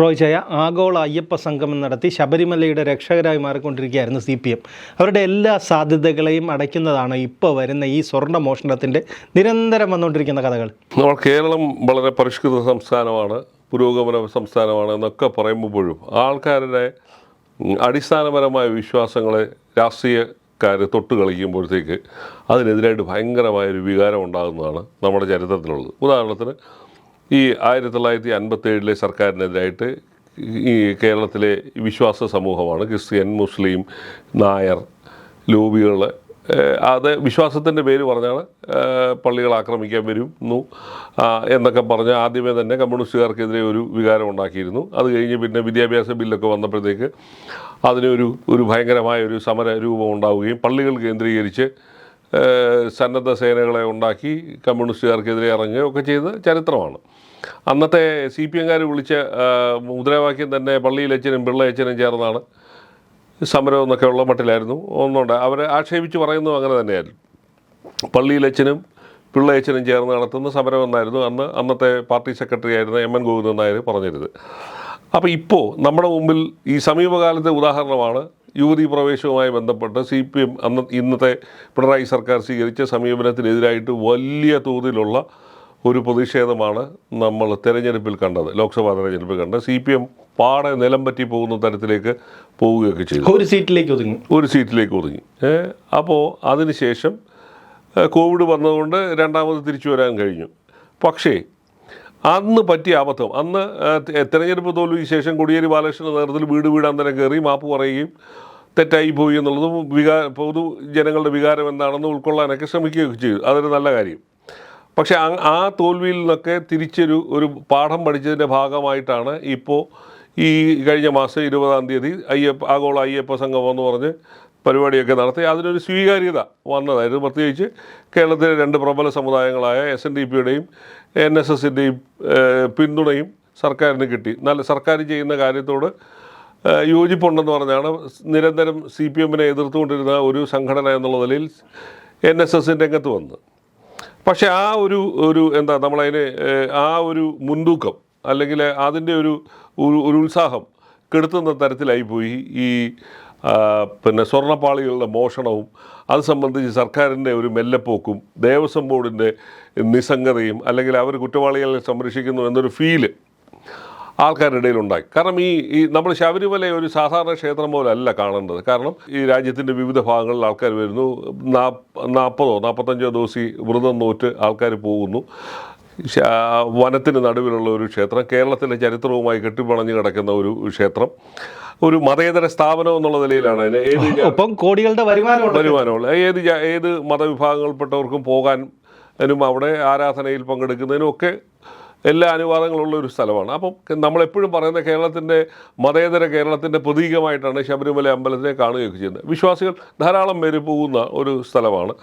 റോയ്ചയ ആഗോള അയ്യപ്പ സംഗമം നടത്തി ശബരിമലയുടെ രക്ഷകരായി മാറിക്കൊണ്ടിരിക്കുകയായിരുന്നു സി പി എം. അവരുടെ എല്ലാ സാധ്യതകളെയും അടയ്ക്കുന്നതാണ് ഇപ്പോൾ വരുന്ന ഈ സ്വർണ മോഷണത്തിന്റെ നിരന്തരം വന്നുകൊണ്ടിരിക്കുന്ന കഥകൾ. നമ്മൾ കേരളം വളരെ പരിഷ്കൃത സംസ്ഥാനമാണ് പുരോഗമന സംസ്ഥാനമാണ് എന്നൊക്കെ പറയുമ്പോഴും ആൾക്കാരുടെ അടിസ്ഥാനപരമായ വിശ്വാസങ്ങളെ രാഷ്ട്രീയക്കാർ തൊട്ട് കളിക്കുമ്പോഴത്തേക്ക് അതിനെതിരായിട്ട് ഭയങ്കരമായൊരു വികാരം ഉണ്ടാകുന്നതാണ് നമ്മുടെ ചരിത്രത്തിലുള്ളത്. ഉദാഹരണത്തിന് ഈ ആയിരത്തി തൊള്ളായിരത്തി അൻപത്തേഴിലെ സർക്കാരിനെതിരായിട്ട് ഈ കേരളത്തിലെ വിശ്വാസ സമൂഹമാണ് ക്രിസ്ത്യൻ മുസ്ലിം നായർ ലോബികൾ അത് വിശ്വാസത്തിന്റെ പേര് പറഞ്ഞാണ് പള്ളികൾ ആക്രമിക്കാൻ വരുന്നു എന്നൊക്കെ പറഞ്ഞ് ആദ്യമേ തന്നെ കമ്മ്യൂണിസ്റ്റുകാർക്കെതിരെ ഒരു വികാരം ഉണ്ടാക്കിയിരുന്നു. അത് കഴിഞ്ഞ് പിന്നെ വിദ്യാഭ്യാസ ബില്ലൊക്കെ വന്നപ്പോഴത്തേക്ക് അതിനൊരു ഒരു ഭയങ്കരമായ ഒരു സമര രൂപം ഉണ്ടാവുകയും പള്ളികൾ കേന്ദ്രീകരിച്ച് സന്നദ്ധ സേനകളെ ഉണ്ടാക്കി കമ്മ്യൂണിസ്റ്റുകാർക്കെതിരെ ഇറങ്ങുകയും ഒക്കെ ചെയ്ത ചരിത്രമാണ്. അന്നത്തെ സി പി എംകാർ വിളിച്ച മുദ്രാവാക്യം തന്നെ പള്ളിയിലച്ഛനും പിള്ളയച്ഛനും ചേർന്നാണ്. സമരം എന്നൊക്കെ ഉള്ള മട്ടിലായിരുന്നു. ഒന്നുണ്ട്. അവരെ ആക്ഷേപിച്ച് പറയുന്നതും അങ്ങനെ തന്നെയായിരുന്നു. പള്ളിയിലച്ഛനും പിള്ളയച്ഛനും ചേർന്ന് നടത്തുന്ന സമരം എന്നായിരുന്നു അന്ന് അന്നത്തെ പാർട്ടി സെക്രട്ടറി ആയിരുന്ന എം എൻ ഗോവിന്ദൻ നായർ പറഞ്ഞിരുന്നത്. അപ്പോൾ ഇപ്പോൾ നമ്മുടെ മുമ്പിൽ ഈ സമീപകാലത്തെ ഉദാഹരണമാണ് യുവതി പ്രവേശവുമായി ബന്ധപ്പെട്ട് സി പി എം അന്ന് ഇന്നത്തെ പിണറായി സർക്കാർ സ്വീകരിച്ച സമീപനത്തിനെതിരായിട്ട് വലിയ തോതിലുള്ള ഒരു പ്രതിഷേധമാണ് നമ്മൾ തെരഞ്ഞെടുപ്പിൽ കണ്ടത് ലോക്സഭാ തെരഞ്ഞെടുപ്പിൽ കണ്ടത്. സി പി എം പാടെ നിലം പറ്റി പോകുന്ന തരത്തിലേക്ക് പോവുകയൊക്കെ ചെയ്തു. ഒരു സീറ്റിലേക്ക് ഒതുങ്ങി. ഒരു സീറ്റിലേക്ക് ഒതുങ്ങി. അപ്പോൾ അതിനുശേഷം കോവിഡ് വന്നതുകൊണ്ട് രണ്ടാമത് തിരിച്ചു വരാൻ കഴിഞ്ഞു. പക്ഷേ അന്ന് പറ്റിയ അബദ്ധം അന്ന് തെരഞ്ഞെടുപ്പ് തോൽവിക്ക് ശേഷം കോടിയേരി ബാലകൃഷ്ണന്റെ നേതൃത്വത്തിൽ വീട് വീടാന്തരം കയറി മാപ്പ് പറയുകയും തെറ്റായി പോയി എന്നുള്ളതും വികാ പൊതു ജനങ്ങളുടെ വികാരം എന്താണെന്ന് ഉൾക്കൊള്ളാനൊക്കെ ശ്രമിക്കുകയൊക്കെ ചെയ്തു. അതൊരു നല്ല കാര്യം. പക്ഷേ ആ- തോൽവിയിൽ നിന്നൊക്കെ തിരിച്ചൊരു ഒരു പാഠം പഠിച്ചതിന്റെ ഭാഗമായിട്ടാണ് ഇപ്പോൾ ഈ കഴിഞ്ഞ മാസം ഇരുപതാം തീയതി അയ്യപ്പ ആഗോള അയ്യപ്പ സംഘം എന്ന് പറഞ്ഞ് പരിപാടിയൊക്കെ നടത്തി. അതിനൊരു സ്വീകാര്യത വന്നതായിരുന്നു പ്രത്യേകിച്ച് കേരളത്തിലെ രണ്ട് പ്രബല സമുദായങ്ങളായ എസ് എൻ ഡി പിയുടെയും എൻ എസ് എസിന്റെയും പിന്തുണയും സർക്കാരിന് കിട്ടി. നല്ല സർക്കാർ ചെയ്യുന്ന കാര്യത്തോട് യോജിപ്പുണ്ടെന്ന് പറഞ്ഞാണ് നിരന്തരം സി പി എമ്മിനെ എതിർത്തുകൊണ്ടിരുന്ന ഒരു സംഘടന എന്നുള്ള നിലയിൽ എൻ എസ് എസിന്റെ രംഗത്ത് വന്നത്. പക്ഷെ ആ ഒരു ഒരു എന്താ നമ്മളതിന് ആ ഒരു മുൻതൂക്കം അല്ലെങ്കിൽ അതിന്റെ ഒരു ഒരു ഉത്സാഹം കെടുത്തുന്ന തരത്തിലായിപ്പോയി ഈ പിന്നെ സ്വർണപ്പാളികളുടെ മോഷണവും അത് സംബന്ധിച്ച് സർക്കാരിന്റെ ഒരു മെല്ലെപ്പോക്കും ദേവസ്വം ബോർഡിന്റെ നിസ്സംഗതയും അല്ലെങ്കിൽ അവർ കുറ്റവാളികളെ സംരക്ഷിക്കുന്നു എന്നൊരു ഫീൽ ആൾക്കാരുടെ ഇടയിൽ ഉണ്ടായി കാരണം ഈ ഈ നമ്മൾ ശബരിമല ഒരു സാധാരണ ക്ഷേത്രം പോലെ അല്ല കാണേണ്ടത്. കാരണം ഈ രാജ്യത്തിന്റെ വിവിധ ഭാഗങ്ങളിൽ ആൾക്കാർ വരുന്നു. നാൽപ്പതോ നാൽപ്പത്തഞ്ചോ ദിവസം വ്രതം നോറ്റ് ആൾക്കാർ പോകുന്നു. വനത്തിന് നടുവിലുള്ള ഒരു ക്ഷേത്രം കേരളത്തിലെ ചരിത്രവുമായി കെട്ടിപ്പണഞ്ഞ് കിടക്കുന്ന ഒരു ക്ഷേത്രം ഒരു മതേതര സ്ഥാപനം എന്നുള്ള നിലയിലാണ് അതിനെ ഏത് ഒപ്പം കോടികളുടെ വരുമാനമുള്ള വരുമാനമുള്ള ഏത് ഏത് മതവിഭാഗങ്ങളിൽപ്പെട്ടവർക്കും അതിനും അവിടെ ആരാധനയിൽ പങ്കെടുക്കുന്നതിനും ഒക്കെ എല്ലാ അനുവാദങ്ങളുള്ള ഒരു സ്ഥലമാണ്. അപ്പം നമ്മളെപ്പോഴും പറയുന്ന കേരളത്തിന്റെ മതേതര കേരളത്തിന്റെ പ്രതീകമായിട്ടാണ് ശബരിമല അമ്പലത്തിനെ കാണുകയൊക്കെ ചെയ്യുന്നത്. വിശ്വാസികൾ ധാരാളം പേര് പോകുന്ന ഒരു സ്ഥലമാണ്.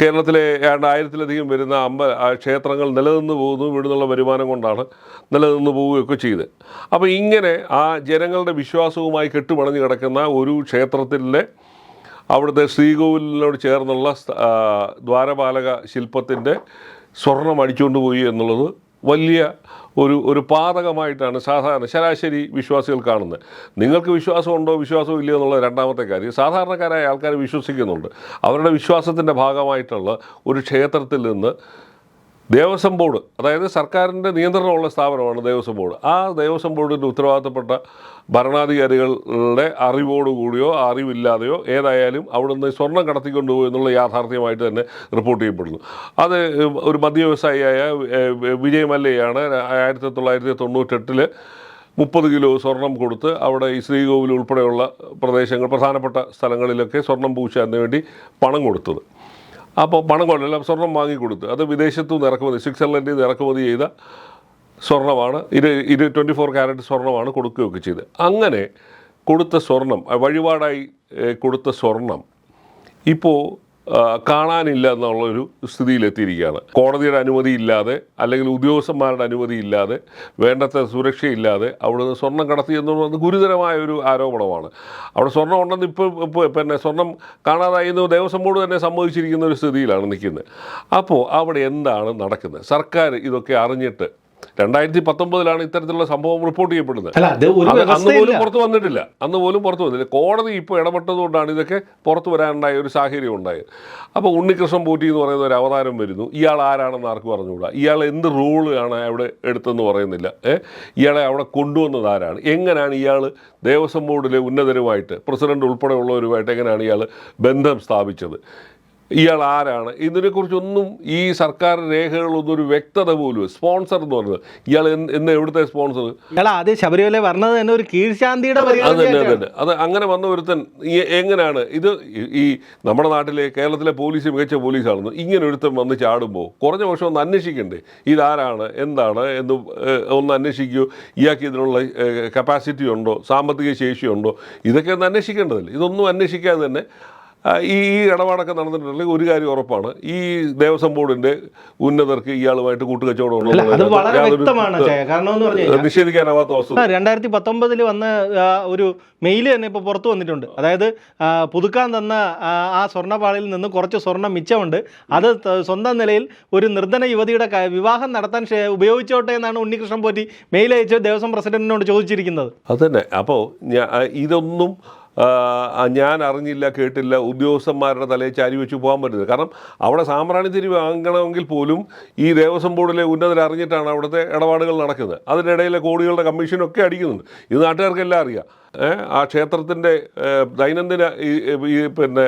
കേരളത്തിലെ ഏതാണ്ട് ആയിരത്തിലധികം വരുന്ന അമ്പ ക്ഷേത്രങ്ങൾ നിലനിന്ന് പോകുന്നു ഇവിടുന്നുള്ള വരുമാനം കൊണ്ടാണ് നിലനിന്ന് പോവുകയൊക്കെ ചെയ്ത് അപ്പോൾ ഇങ്ങനെ ആ ജനങ്ങളുടെ വിശ്വാസവുമായി കെട്ടുപണഞ്ഞ് കിടക്കുന്ന ഒരു ക്ഷേത്രത്തിലെ അവിടുത്തെ ശ്രീകോവിലിനോട് ചേർന്നുള്ള ദ്വാരപാലക ശില്പത്തിന്റെ സ്വർണം അടിച്ചുകൊണ്ട് പോയി എന്നുള്ളത് വലിയ ഒരു ഒരു പാതകമായിട്ടാണ് സാധാരണ ശരാശരി വിശ്വാസികൾ കാണുന്നത്. നിങ്ങൾക്ക് വിശ്വാസമുണ്ടോ വിശ്വാസമോ ഇല്ലയോ എന്നുള്ള രണ്ടാമത്തെ കാര്യം സാധാരണക്കാരായ ആൾക്കാർ വിശ്വസിക്കുന്നുണ്ട്. അവരുടെ വിശ്വാസത്തിന്റെ ഭാഗമായിട്ടുള്ള ഒരു ക്ഷേത്രത്തിൽ നിന്ന് ദേവസ്വം ബോർഡ് അതായത് സർക്കാരിന്റെ നിയന്ത്രണമുള്ള സ്ഥാപനമാണ് ദേവസ്വം ബോർഡ്. ആ ദേവസ്വം ബോർഡിന്റെ ഉത്തരവാദിത്തപ്പെട്ട ഭരണാധികാരികളുടെ അറിവോടുകൂടിയോ അറിവില്ലാതെയോ ഏതായാലും അവിടുന്ന് സ്വർണം കടത്തിക്കൊണ്ടുപോയി എന്നുള്ള യാഥാർത്ഥ്യമായിട്ട് തന്നെ റിപ്പോർട്ട് ചെയ്യപ്പെടുന്നു. അത് ഒരു മദ്യ വ്യവസായിയായ ഏഹ്, വിജയ് മല്ലയാണ് ആയിരത്തി തൊള്ളായിരത്തി തൊണ്ണൂറ്റെട്ടിൽ മുപ്പത് കിലോ സ്വർണം കൊടുത്ത് അവിടെ ഈ ഉൾപ്പെടെയുള്ള പ്രദേശങ്ങൾ പ്രധാനപ്പെട്ട സ്ഥലങ്ങളിലൊക്കെ സ്വർണം പൂശാൻ വേണ്ടി പണം കൊടുത്തത്. അപ്പോൾ പണം കൊണ്ടല്ല സ്വർണം വാങ്ങിക്കൊടുത്ത് അത് വിദേശത്തു നിന്ന് ഇറക്കുമതി. സ്വിറ്റ്സർലൻഡിൽ നിന്ന് ഇറക്കുമതി ചെയ്ത സ്വർണമാണ് ഇത് ഇത് ട്വന്റി ഫോർ ക്യാരറ്റ് സ്വർണമാണ് കൊടുക്കുകയൊക്കെ ചെയ്ത് അങ്ങനെ കൊടുത്ത സ്വർണം വഴിപാടായി കൊടുത്ത സ്വർണം ഇപ്പോൾ കാണാനില്ല എന്നുള്ളൊരു സ്ഥിതിയിലെത്തിയിരിക്കുകയാണ്. കോടതിയുടെ അനുമതിയില്ലാതെ അല്ലെങ്കിൽ ഉദ്യോഗസ്ഥന്മാരുടെ അനുമതിയില്ലാതെ വേണ്ടത്ര സുരക്ഷയില്ലാതെ അവിടുന്ന് സ്വർണം കടത്തി എന്നുള്ളത് ഗുരുതരമായ ഒരു ആരോപണമാണ്. അവിടെ സ്വർണം ഉണ്ടെന്ന് ഇപ്പോൾ ഇപ്പോൾ പിന്നെ സ്വർണം കാണാതായി എന്ന് ദേവസ്വം ബോർഡ് തന്നെ സമ്മതിച്ചിരിക്കുന്ന ഒരു സ്ഥിതിയിലാണ് നിൽക്കുന്നത്. അപ്പോൾ അവിടെ എന്താണ് നടക്കുന്നത്? സർക്കാർ ഇതൊക്കെ അറിഞ്ഞിട്ട് രണ്ടായിരത്തി പത്തൊമ്പതിലാണ് ഇത്തരത്തിലുള്ള സംഭവം റിപ്പോർട്ട് ചെയ്യപ്പെടുന്നത്. അന്ന് പോലും പുറത്തു വന്നിട്ടില്ല. അന്ന് പോലും പുറത്തു വന്നില്ല. കോടതി ഇപ്പോൾ ഇടപെട്ടതുകൊണ്ടാണ് ഇതൊക്കെ പുറത്തു വരാനുണ്ടായ ഒരു സാഹചര്യം ഉണ്ടായത്. അപ്പോൾ ഉണ്ണികൃഷ്ണൻ പൂറ്റി എന്ന് പറയുന്ന ഒരു അവതാരം വരുന്നു. ഇയാൾ ആരാണെന്ന് ആർക്കും പറഞ്ഞുകൂടാ ഇയാൾ എന്ത് റോളാണ് അവിടെ എടുത്തെന്ന് പറയുന്നില്ല. ഇയാളെ അവിടെ കൊണ്ടുവന്നത് ആരാണ്? എങ്ങനെയാണ് ഇയാൾ ദേവസ്വം ബോർഡിലെ ഉന്നതരുമായിട്ട് പ്രസിഡന്റ് ഉൾപ്പെടെയുള്ളവരുമായിട്ട് എങ്ങനെയാണ് ഇയാൾ ബന്ധം സ്ഥാപിച്ചത്? ഇയാൾ ആരാണ് ഇതിനെക്കുറിച്ചൊന്നും ഈ സർക്കാർ രേഖകളൊന്നും ഒരു വ്യക്തത പോലും സ്പോൺസർ എന്ന് പറഞ്ഞത്. ഇയാൾ എന്ന് എവിടുത്തെ സ്പോൺസർ ഇയാൾ ആദ്യം ശബരിമല പറഞ്ഞത് തന്നെ ഒരു കീഴ്ശാന്തിയുടെ അത് തന്നെ അത്. തന്നെ. അത് അങ്ങനെ വന്ന ഒരുത്തൻ ഈ- എങ്ങനെയാണ് ഇത് ഈ- നമ്മുടെ നാട്ടിലെ കേരളത്തിലെ പോലീസ് മികച്ച പോലീസാണെന്ന് ഇങ്ങനെ ഒരുത്തൻ വന്ന് ചാടുമ്പോൾ കുറഞ്ഞ പക്ഷം ഒന്ന് അന്വേഷിക്കണ്ടേ? ഇതാരാണ്? എന്താണ്? എന്ന് ഏഹ്, ഒന്ന് അന്വേഷിക്കൂ. ഇയാൾക്ക് ഇതിനുള്ള കപ്പാസിറ്റി ഉണ്ടോ? സാമ്പത്തിക ശേഷിയുണ്ടോ ഇതൊക്കെ ഒന്ന് അന്വേഷിക്കേണ്ടതല്ലേ? ഇതൊന്നും അന്വേഷിക്കാതെ തന്നെ ഈ ഈ ഇടപാടൊക്കെ നടന്നിട്ടുണ്ടെങ്കിൽ ഒരു കാര്യം ഉറപ്പാണ്. ഈ ദേവസ്വം ബോർഡിന്റെ ഉന്നതർക്ക് ഇയാളുമായിട്ട് കൂട്ടുകച്ചവടം നിഷേധിക്കാനാവാത്ത വസ്തു. രണ്ടായിരത്തി പത്തൊമ്പതിൽ വന്ന ഒരു മെയിൽ തന്നെ ഇപ്പോൾ പുറത്തു വന്നിട്ടുണ്ട്. അതായത് പുതുക്കാൻ തന്ന ആ, സ്വർണപാളിയിൽ നിന്ന് കുറച്ച് സ്വർണം മിച്ചമുണ്ട്. അത് സ്വന്തം നിലയിൽ ഒരു നിർധന യുവതിയുടെ വിവാഹം നടത്താൻ ഉപയോഗിച്ചോട്ടെ എന്നാണ് ഉണ്ണികൃഷ്ണൻ പോറ്റി മെയിൽ അയച്ച് ദേവസ്വം പ്രസിഡന്റിനോട് ചോദിച്ചിരിക്കുന്നത്. അത് തന്നെ. അപ്പോൾ ഇതൊന്നും ഞാൻ അറിഞ്ഞില്ല കേട്ടില്ല ഉദ്യോഗസ്ഥന്മാരുടെ തലയിൽ ചാരി വെച്ച് പോകാൻ പറ്റുന്നത്. കാരണം അവിടെ സാമ്പ്രാണി തിരി വാങ്ങണമെങ്കിൽ പോലും ഈ ദേവസ്വം ബോർഡിലെ ഉന്നതർ അറിഞ്ഞിട്ടാണ് അവിടുത്തെ ഇടപാടുകൾ നടക്കുന്നത്. അതിനിടയിലെ കോടികളുടെ കമ്മീഷനൊക്കെ അടിക്കുന്നുണ്ട്. ഇത് നാട്ടുകാർക്കെല്ലാം അറിയാം. ആ ക്ഷേത്രത്തിന്റെ ദൈനംദിന ഈ പിന്നെ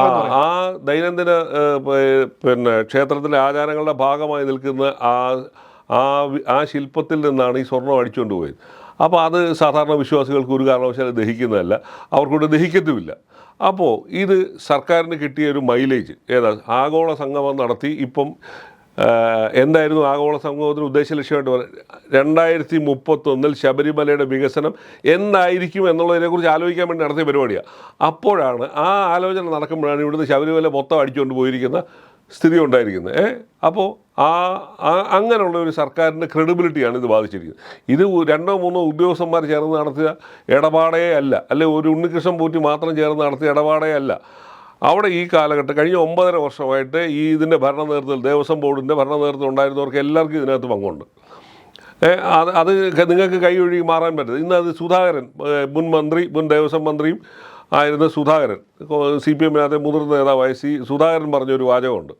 ആ ദൈനംദിന പിന്നെ ക്ഷേത്രത്തിലെ ആചാരങ്ങളുടെ ഭാഗമായി നിൽക്കുന്ന ആ ആ ശില്പത്തിൽ നിന്നാണ് ഈ സ്വർണം അടിച്ചുകൊണ്ട് പോയത്. അപ്പോൾ അത് സാധാരണ വിശ്വാസികൾക്ക് ഒരു കാരണവശാലും ദഹിക്കുന്നതല്ല. അവർക്കൂടെ ദഹിക്കത്തുമില്ല. അപ്പോൾ ഇത് സർക്കാരിന് കിട്ടിയ ഒരു മൈലേജ് ഏതാ? ആഗോള സംഗമം നടത്തി ഇപ്പം എന്തായിരുന്നു ആഗോള സംഗമത്തിന് ഉദ്ദേശ ലക്ഷ്യമായിട്ട് പറഞ്ഞത് രണ്ടായിരത്തി മുപ്പത്തൊന്നിൽ ശബരിമലയുടെ വികസനം എന്നായിരിക്കും എന്നുള്ളതിനെക്കുറിച്ച് ആലോചിക്കാൻ വേണ്ടി നടത്തിയ പരിപാടിയാണ് അപ്പോഴാണ് ആ ആലോചന നടക്കുമ്പോഴാണ് ഇവിടുന്ന് ശബരിമല മൊത്തം അടിച്ചുകൊണ്ട് പോയിരിക്കുന്ന സ്ഥിതി ഉണ്ടായിരിക്കുന്നത് ഏ? അപ്പോൾ ആ അങ്ങനെയുള്ള ഒരു സർക്കാരിന്റെ ക്രെഡിബിലിറ്റിയാണ് ഇത് ബാധിച്ചിരിക്കുന്നത്. ഇത് രണ്ടോ മൂന്നോ ഉദ്യോഗസ്ഥന്മാർ ചേർന്ന് നടത്തിയ ഇടപാടേ അല്ല. അല്ലെ ഒരു ഉണ്ണികൃഷ്ണൻ പോറ്റി മാത്രം ചേർന്ന് നടത്തിയ ഇടപാടേ അല്ല. അവിടെ ഈ കാലഘട്ടം കഴിഞ്ഞ ഒമ്പതര വർഷമായിട്ട് ഈ ഇതിന്റെ ഭരണ നേതൃത്വത്തിൽ ദേവസ്വം ബോർഡിന്റെ ഭരണ നേതൃത്വം ഉണ്ടായിരുന്നവർക്ക് എല്ലാവർക്കും ഇതിനകത്ത് പങ്കുണ്ട്. അത് അത് നിങ്ങൾക്ക് കൈ ഒഴുകി മാറാൻ പറ്റില്ല. ഇന്ന് അത് സുധാകരൻ മുൻ മന്ത്രി മുൻ ദേവസ്വം മന്ത്രിയും ആയിരുന്ന സുധാകരൻ. സി പി എമ്മിനകത്തെ മുതിർന്ന നേതാവായ സി സുധാകരൻ പറഞ്ഞൊരു വാചകമുണ്ട്.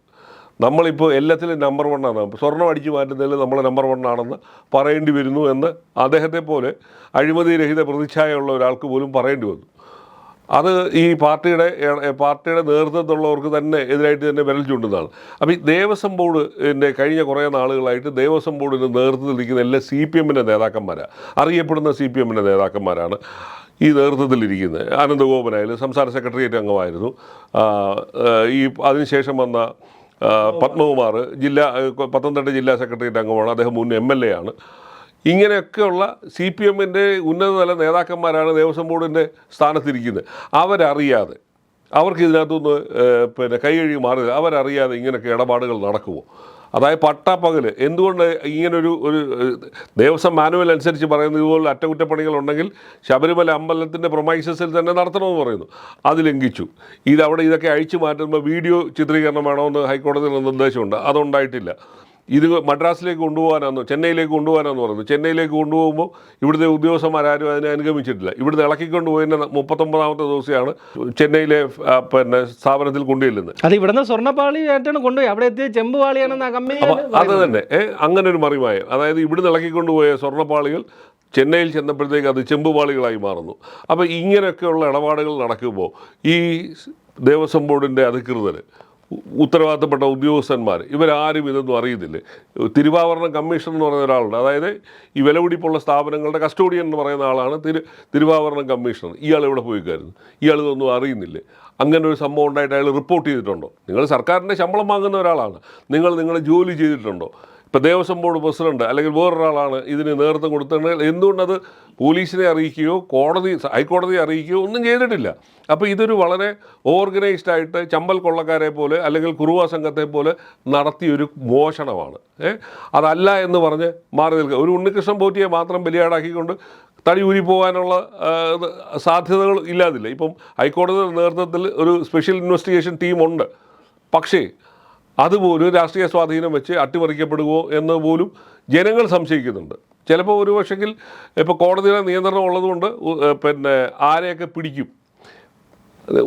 നമ്മളിപ്പോൾ എല്ലാത്തിലും നമ്പർ വൺ ആണ്. സ്വർണം അടിച്ചു മാറ്റുന്നതിൽ നമ്മൾ നമ്പർ വൺ ആണെന്ന് പറയേണ്ടി വരുന്നു എന്ന് അദ്ദേഹത്തെ പോലെ അഴിമതി രഹിത പ്രതിച്ഛായയുള്ള ഒരാൾക്ക് പോലും പറയേണ്ടി വന്നു. അത് ഈ പാർട്ടിയുടെ പാർട്ടിയുടെ നേതൃത്വത്തിലുള്ളവർക്ക് തന്നെ എതിരായിട്ട് തന്നെ വിരൽ ചൂണ്ടുന്നതാണ്. അപ്പോൾ ഈ ദേവസ്വം ബോർഡിന്റെ കഴിഞ്ഞ കുറേ നാളുകളായിട്ട് ദേവസ്വം ബോർഡിന്റെ നേതൃത്വത്തിൽ നിൽക്കുന്ന എല്ലാ സി പി എമ്മിന്റെ നേതാക്കന്മാരാണ് അറിയപ്പെടുന്ന സി പി എമ്മിന്റെ നേതാക്കന്മാരാണ്. ഈ നേതൃത്വത്തിലിരിക്കുന്നത് ആനന്ദഗോപനായാലും സംസ്ഥാന സെക്രട്ടേറിയറ്റ് അംഗമായിരുന്നു. ഈ അതിനുശേഷം വന്ന പത്മകുമാർ ജില്ലാ പത്തനംതിട്ട ജില്ലാ സെക്രട്ടേറിയറ്റ് അംഗമാണ്. അദ്ദേഹം മുൻ എം എൽ എ ആണ്. ഇങ്ങനെയൊക്കെയുള്ള സി പി എമ്മിന്റെ ഉന്നതതല നേതാക്കന്മാരാണ് ദേവസ്വം ബോർഡിന്റെ സ്ഥാനത്തിരിക്കുന്നത്. അവരറിയാതെ അവർക്ക് ഇതിനകത്തുനിന്ന് പിന്നെ കൈ കഴുകി മാറിയത് അവരറിയാതെ ഇങ്ങനെയൊക്കെ ഇടപാടുകൾ നടക്കുമോ? അതായത് പട്ടാപ്പകൽ എന്തുകൊണ്ട് ഇങ്ങനൊരു ഒരു ദേവസ്വം മാനുവൽ അനുസരിച്ച് പറയുന്നത് ഇതുപോലെ അറ്റകുറ്റപ്പണികളുണ്ടെങ്കിൽ ശബരിമല അമ്പലത്തിന്റെ പ്രൊമൈസസിൽ തന്നെ നടത്തണമെന്ന് പറയുന്നു. അത് ലംഘിച്ചു. ഇതവിടെ ഇതൊക്കെ അഴിച്ചു മാറ്റുമ്പോൾ വീഡിയോ ചിത്രീകരണം വേണമെന്ന് ഹൈക്കോടതിയിൽ നിർദ്ദേശമുണ്ട്. അതുണ്ടായിട്ടില്ല. ഇത് മദ്രാസിലേക്ക് കൊണ്ടുപോകാനാണെന്നോ ചെന്നൈയിലേക്ക് കൊണ്ടുപോകാനാന്ന് പറഞ്ഞു. ചെന്നൈയിലേക്ക് കൊണ്ടുപോകുമ്പോൾ ഇവിടുത്തെ ഉദ്യോഗസ്ഥന്മാരാരും അതിനെ അനുഗമിച്ചിട്ടില്ല. ഇവിടുന്ന് ഇളക്കിക്കൊണ്ട് പോയതിന്റെ മുപ്പത്തൊമ്പതാമത്തെ ദിവസമാണ് ചെന്നൈയിലെ പിന്നെ സ്ഥാപനത്തിൽ കൊണ്ടുചെല്ലുന്നത്. അത് ഇവിടുന്ന് സ്വർണപ്പാളി ആയിട്ടാണ് കൊണ്ടുപോയി. അവിടെ എത്തിയ ചെമ്പുപാളിയാണെന്ന് കമ്പനി അത് തന്നെ. ഏഹ് അങ്ങനെ ഒരു മറിമായം. അതായത് ഇവിടുന്ന് ഇളക്കിക്കൊണ്ടുപോയ സ്വർണപ്പാളികൾ ചെന്നൈയിൽ ചെന്നപ്പോഴത്തേക്ക് അത് ചെമ്പുപാളികളായി മാറുന്നു. അപ്പോൾ ഇങ്ങനെയൊക്കെയുള്ള ഇടപാടുകൾ നടക്കുമ്പോൾ ഈ ദേവസ്വം ബോർഡിന്റെ അധികൃതർ ഉത്തരവാദിത്തപ്പെട്ട ഉദ്യോഗസ്ഥന്മാർ ഇവരാരും ഇതൊന്നും അറിയുന്നില്ല തിരുവാഭരണം കമ്മീഷൻ എന്ന് പറയുന്ന ഒരാളുണ്ട്. അതായത് ഈ വിലപിടിപ്പുള്ള സ്ഥാപനങ്ങളുടെ കസ്റ്റോഡിയൻ എന്ന് പറയുന്ന ആളാണ് തിരു തിരുവാഭരണം കമ്മീഷണർ. ഇയാൾ ഇവിടെ പോയിക്കായിരുന്നു ഇയാൾ ഇതൊന്നും അറിയുന്നില്ല. അങ്ങനെ ഒരു സംഭവം ഉണ്ടായിട്ട് അയാൾ റിപ്പോർട്ട് ചെയ്തിട്ടുണ്ടോ? നിങ്ങൾ സർക്കാരിന്റെ ശമ്പളം വാങ്ങുന്ന ഒരാളാണ്. നിങ്ങൾ നിങ്ങളുടെ ജോലി ചെയ്തിട്ടുണ്ടോ? ഇപ്പോൾ ദേവസ്വം ബോർഡ് പ്രസിഡന്റ് അല്ലെങ്കിൽ വേറൊരാളാണ് ഇതിന് നേതൃത്വം കൊടുത്തിട്ടുണ്ടെങ്കിൽ എന്തുകൊണ്ടത് പോലീസിനെ അറിയിക്കുകയോ കോടതി ഹൈക്കോടതിയെ അറിയിക്കുകയോ ഒന്നും ചെയ്തിട്ടില്ല. അപ്പോൾ ഇതൊരു വളരെ ഓർഗനൈസ്ഡ് ആയിട്ട് ചമ്പൽ കൊള്ളക്കാരെ പോലെ അല്ലെങ്കിൽ കുറുവ സംഘത്തെ പോലെ നടത്തിയൊരു മോഷണമാണ്. ഏ? അതല്ല എന്ന് പറഞ്ഞ് മാറി നിൽക്കുക. ഒരു ഉണ്ണികൃഷ്ണൻ പോറ്റിയെ മാത്രം ബലിയാടാക്കിക്കൊണ്ട് തടി ഊരി പോകാനുള്ള സാധ്യതകൾ ഇല്ലാതില്ല. ഇപ്പം ഹൈക്കോടതിയുടെ നേതൃത്വത്തിൽ ഒരു സ്പെഷ്യൽ ഇൻവെസ്റ്റിഗേഷൻ ടീമുണ്ട്. പക്ഷേ അതുപോലും രാഷ്ട്രീയ സ്വാധീനം വെച്ച് അട്ടിമറിക്കപ്പെടുമോ എന്ന് പോലും ജനങ്ങൾ സംശയിക്കുന്നുണ്ട്. ചിലപ്പോൾ ഒരു പക്ഷെങ്കിൽ ഇപ്പോൾ കോടതിയുടെ നിയന്ത്രണം ഉള്ളതുകൊണ്ട് പിന്നെ ആരെയൊക്കെ പിടിക്കും.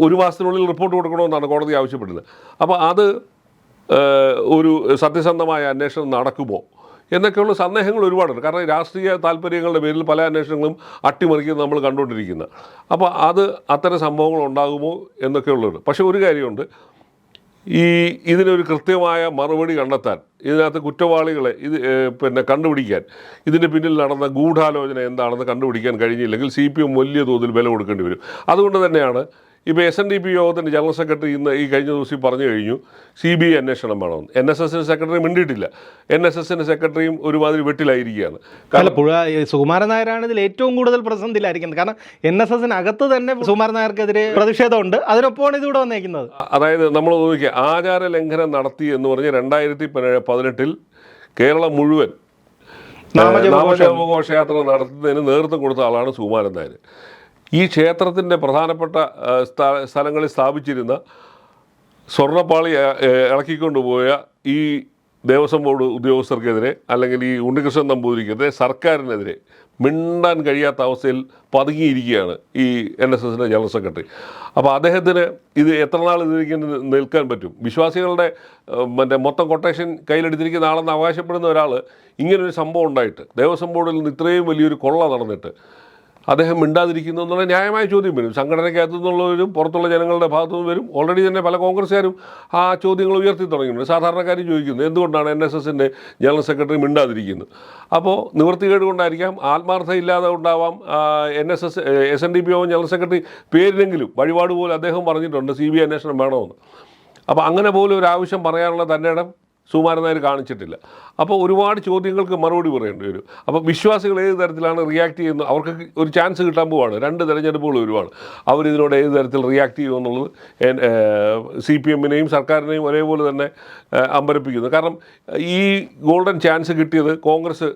ഒരു മാസത്തിനുള്ളിൽ റിപ്പോർട്ട് കൊടുക്കണമെന്നാണ് കോടതി ആവശ്യപ്പെടുന്നത്. അപ്പോൾ അത് ഒരു സത്യസന്ധമായ അന്വേഷണം നടക്കുമോ എന്നൊക്കെയുള്ള സന്ദേഹങ്ങൾ ഒരുപാടുണ്ട്. കാരണം രാഷ്ട്രീയ താല്പര്യങ്ങളുടെ പേരിൽ പല അന്വേഷണങ്ങളും അട്ടിമറിക്കുന്നത് നമ്മൾ കണ്ടുകൊണ്ടിരിക്കുന്നത്. അപ്പോൾ അത് അത്തരം സംഭവങ്ങൾ ഉണ്ടാകുമോ എന്നൊക്കെയുള്ളത്. പക്ഷേ ഒരു കാര്യമുണ്ട്. ഈ ഇതിനൊരു കൃത്യമായ മറുപടി കണ്ടെത്താൻ ഇതിനകത്ത് കുറ്റവാളികളെ ഇത് പിന്നെ കണ്ടുപിടിക്കാൻ ഇതിന്റെ പിന്നിൽ നടന്ന ഗൂഢാലോചന എന്താണെന്ന് കണ്ടുപിടിക്കാൻ കഴിഞ്ഞില്ലെങ്കിൽ സി പി എം വലിയ തോതിൽ വില കൊടുക്കേണ്ടി വരും. അതുകൊണ്ട് തന്നെയാണ് ഇപ്പോൾ എസ് എൻ ഡി പി യോഗത്തിന്റെ ജനറൽ സെക്രട്ടറി ഇന്ന് ഈ കഴിഞ്ഞ ദിവസം പറഞ്ഞു കഴിഞ്ഞു സി ബി ഐ അന്വേഷണം വേണമെന്ന്. എൻ എസ് എസിന്റെ സെക്രട്ടറി മിണ്ടിയിട്ടില്ല. എൻ എസ് എസിന്റെ സെക്രട്ടറിയും ഒരുമാതിരി വെട്ടിലായിരിക്കുകയാണ്. സുകുമാരൻ നായരാണ് ഇതിൽ ഏറ്റവും കൂടുതൽ പ്രതിസന്ധിയിലായിരിക്കുന്നത് കാരണം എൻ എസ് എസിനകത്ത് തന്നെ സുകുമാരൻ നായർക്കെതിരെ പ്രതിഷേധമുണ്ട്. അതിനൊപ്പമാണ് ഇതിവിടെ വന്നേക്കുന്നത്. അതായത് നമ്മൾ നോക്കിയ ആചാര ലംഘനം നടത്തി എന്ന് പറഞ്ഞ് രണ്ടായിരത്തി പതിനെട്ടിൽ കേരളം മുഴുവൻ നാമജപ ഘോഷം. നാമജപഘോഷയാത്ര നടത്തുന്നതിന് നേതൃത്വം കൊടുത്ത ആളാണ് സുകുമാരൻ നായർ ഈ ക്ഷേത്രത്തിന്റെ പ്രധാനപ്പെട്ട സ്ഥലങ്ങളിൽ സ്ഥാപിച്ചിരുന്ന സ്വർണപ്പാളി ഇളക്കിക്കൊണ്ടുപോയ ഈ ദേവസ്വം ബോർഡ് ഉദ്യോഗസ്ഥർക്കെതിരെ അല്ലെങ്കിൽ ഈ ഉണ്ണികൃഷ്ണൻ നമ്പൂതിരിക്കെതിരെ സർക്കാരിനെതിരെ മിണ്ടാൻ കഴിയാത്ത അവസ്ഥയിൽ പതുങ്ങിയിരിക്കുകയാണ് ഈ എൻ എസ് എസിന്റെ ജനറൽ സെക്രട്ടറി. അപ്പോൾ അദ്ദേഹത്തിന് ഇത് എത്ര നാൾ ഇതിരിക്കുന്ന നിൽക്കാൻ പറ്റും? വിശ്വാസികളുടെ മറ്റേ മൊത്തം കൊട്ടേഷൻ കയ്യിലെടുത്തിരിക്കുന്ന ആളെന്ന് അവകാശപ്പെടുന്ന ഒരാൾ ഇങ്ങനൊരു സംഭവം ഉണ്ടായിട്ട് ദേവസ്വം ബോർഡിൽ നിന്ന് ഇത്രയും വലിയൊരു കൊള്ള നടന്നിട്ട് അദ്ദേഹം മിണ്ടാതിരിക്കുന്നു എന്നുള്ള ന്യായമായ ചോദ്യം വരും. സംഘടനയ്ക്കകത്തു നിന്നുള്ളവരും പുറത്തുള്ള ജനങ്ങളുടെ ഭാഗത്തു നിന്ന് വരും. ഓൾറെഡി തന്നെ പല കോൺഗ്രസ്സുകാരും ആ ചോദ്യങ്ങൾ ഉയർത്തി തുടങ്ങിയിട്ടുണ്ട്. സാധാരണക്കാർ ചോദിക്കുന്നു എന്തുകൊണ്ടാണ് എൻ എസ് എസിന്റെ ജനറൽ സെക്രട്ടറി മിണ്ടാതിരിക്കുന്നത്? അപ്പോൾ നിവൃത്തികേട് കൊണ്ടായിരിക്കാം. ആത്മാർത്ഥ ഇല്ലാതെ ഉണ്ടാവാം. N S S S N D P O general secretary പേരിനെങ്കിലും വഴിപാട് പോലും അദ്ദേഹം പറഞ്ഞിട്ടുണ്ട്. സി ബി അന്വേഷണം വേണമെന്ന്. അപ്പോൾ അങ്ങനെ പോലും ഒരു ആവശ്യം പറയാനുള്ള തന്റെ ഇടം സുകുമാരൻ നായർ കാണിച്ചിട്ടില്ല. അപ്പോൾ ഒരുപാട് ചോദ്യങ്ങൾക്ക് മറുപടി പറയേണ്ടി വരും. അപ്പോൾ വിശ്വാസികൾ ഏത് തരത്തിലാണ് റിയാക്ട് ചെയ്യുന്നത്? അവർക്ക് ഒരു ചാൻസ് കിട്ടാൻ പോവാണ്. രണ്ട് തെരഞ്ഞെടുപ്പുകൾ വരുവാണ്. അവരിതിനോട് ഏത് തരത്തിൽ റിയാക്ട് ചെയ്യുമെന്നുള്ളത് സി പി എമ്മിനെയും സർക്കാരിനെയും ഒരേപോലെ തന്നെ അമ്പരപ്പിക്കുന്നു. കാരണം ഈ ഗോൾഡൻ ചാൻസ് കിട്ടിയത് കോൺഗ്രസ്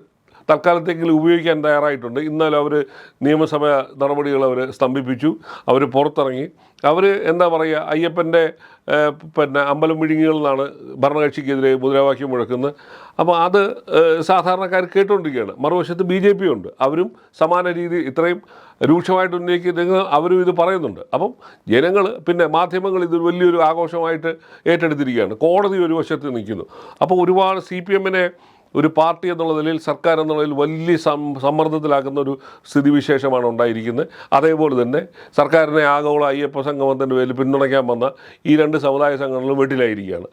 തൽക്കാലത്തേക്ക് ഉപയോഗിക്കാൻ തയ്യാറായിട്ടുണ്ട്. ഇന്നാലും അവർ നിയമസഭ നടപടികൾ അവർ സ്തംഭിപ്പിച്ചു. അവർ പുറത്തിറങ്ങി. അവർ എന്താ പറയുക അയ്യപ്പന്റെ പിന്നെ അമ്പലം വിഴുങ്ങികൾ എന്നാണ് ഭരണകക്ഷിക്കെതിരെ മുദ്രാവാക്യം മുഴക്കുന്നത്. അപ്പോൾ അത് സാധാരണക്കാർ കേട്ടുകൊണ്ടിരിക്കുകയാണ് മറുവശത്ത് ബി ജെ പി ഉണ്ട്. അവരും സമാന രീതി ഇത്രയും രൂക്ഷമായിട്ട് ഉന്നയിക്കുന്ന അവരും ഇത് പറയുന്നുണ്ട്. അപ്പം ജനങ്ങൾ പിന്നെ മാധ്യമങ്ങൾ ഇത് വലിയൊരു ആഘോഷമായിട്ട് ഏറ്റെടുത്തിരിക്കുകയാണ്. കോടതി ഒരു വശത്ത് നിൽക്കുന്നു. അപ്പോൾ ഒരുപാട് സി പി എമ്മിനെ ഒരു പാർട്ടി എന്നുള്ള നിലയിൽ സർക്കാർ എന്നുള്ള നിലയിൽ വലിയ സമ്മർദ്ദത്തിലാക്കുന്ന ഒരു സ്ഥിതിവിശേഷമാണ് ഉണ്ടായിരിക്കുന്നത്. അതേപോലെ തന്നെ സർക്കാരിനെ ആഗോള അയ്യപ്പ സംഗമത്തിന്റെ പേരിൽ പിന്തുണയ്ക്കാൻ വന്ന ഈ രണ്ട് സമുദായ സംഘടനകളും വീട്ടിലായിരിക്കുകയാണ്.